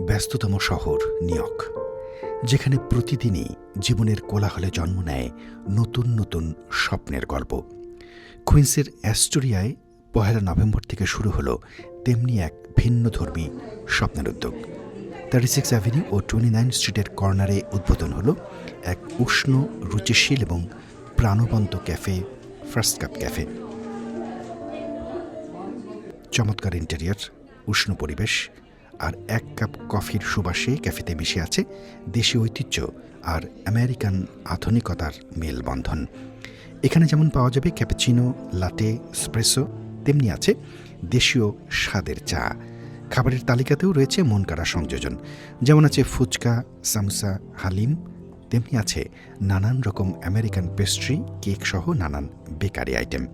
ব্যস্ততম শহর নিয়ক যেখানে প্রতিদিনই জীবনের কোলাহলে জন্ম নেয় নতুন নতুন স্বপ্নের গল্প। কুইন্সের অ্যাস্টোরিয়ায় পহেলা নভেম্বর থেকে শুরু হলো তেমনি এক ভিন্নধর্মী স্বপ্নের উদ্যোগ। থার্টি সিক্স অ্যাভিনিউ ও টোয়েন্টি নাইন স্ট্রিটের কর্নারে উদ্বোধন হলো এক উষ্ণ, রুচিশীল এবং প্রাণবন্ত ক্যাফে ফার্স্ট কাপ ক্যাফে চমৎকার ইন্টেরিয়ার উষ্ণ পরিবেশ আর এক কাপ কফির সুবাসে ক্যাফেতে মিশে আছে দেশীয় ঐতিহ্য আর আমেরিকান আধুনিকতার মেলবন্ধন। এখানে যেমন পাওয়া যাবে ক্যাপাচিনো, লাটে স্প্রেসো তেমনি আছে দেশীয় স্বাদের চা। খাবারের তালিকাতেও রয়েছে মন কাড়া সংযোজন, যেমন আছে ফুচকা, সামোসা, হালিম, তেমনি আছে নানান রকম আমেরিকান পেস্ট্রি, কেক সহ নানান বেকারি আইটেম।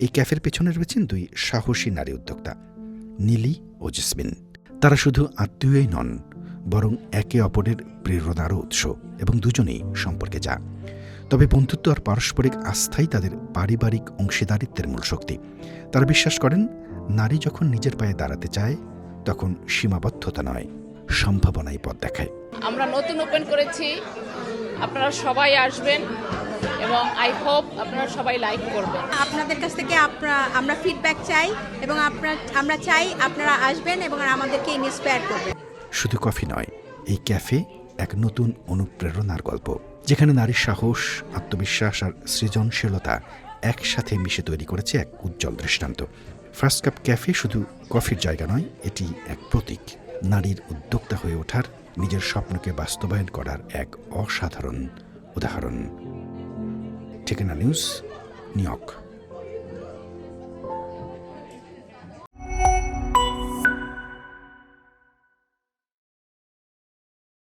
এই ক্যাফের পেছনে রয়েছেন দুই সাহসী নারী উদ্যোক্তা নীলি ও জেসমিন। তারা শুধু আত্মীয়ই নন, বরং একে অপরের প্রেরণারও উৎস এবং দুজনেই সম্পর্কে যা। তবে বন্ধুত্ব আর পারস্পরিক আস্থাই তাদের পারিবারিক অংশীদারিত্বের মূল শক্তি। তারা বিশ্বাস করেন, নারী যখন নিজের পায়ে দাঁড়াতে চায়, তখন সীমাবদ্ধতা নয়, সম্ভাবনাই পথ দেখায়। আমরা নতুন ওপেন করেছি, আপনারা সবাই আসবেন। এবং আই হোপ আপনারা সবাই লাইক করবেন। আপনাদের কাছ থেকে আপনারা আমরা ফিডব্যাক চাই এবং আপনার আমরা চাই আপনারা আসবেন এবং আমাদেরকে ইন্সপায়ার করবেন। শুধু কফি নয় এই ক্যাফে এক নতুন অনুপ্রেরণার গল্প যেখানে নারীর সাহস আত্মবিশ্বাস আর সৃজনশীলতা একসাথে মিশে তৈরি করেছে এক উজ্জ্বল দৃষ্টান্ত। ফার্স্ট কাপ ক্যাফে শুধু কফির জায়গা নয় এটি এক প্রতীক। নারীর উদ্যোক্তা হয়ে ওঠার নিজের স্বপ্নকে বাস্তবায়ন করার এক অসাধারণ উদাহরণ। Chicken News, New York.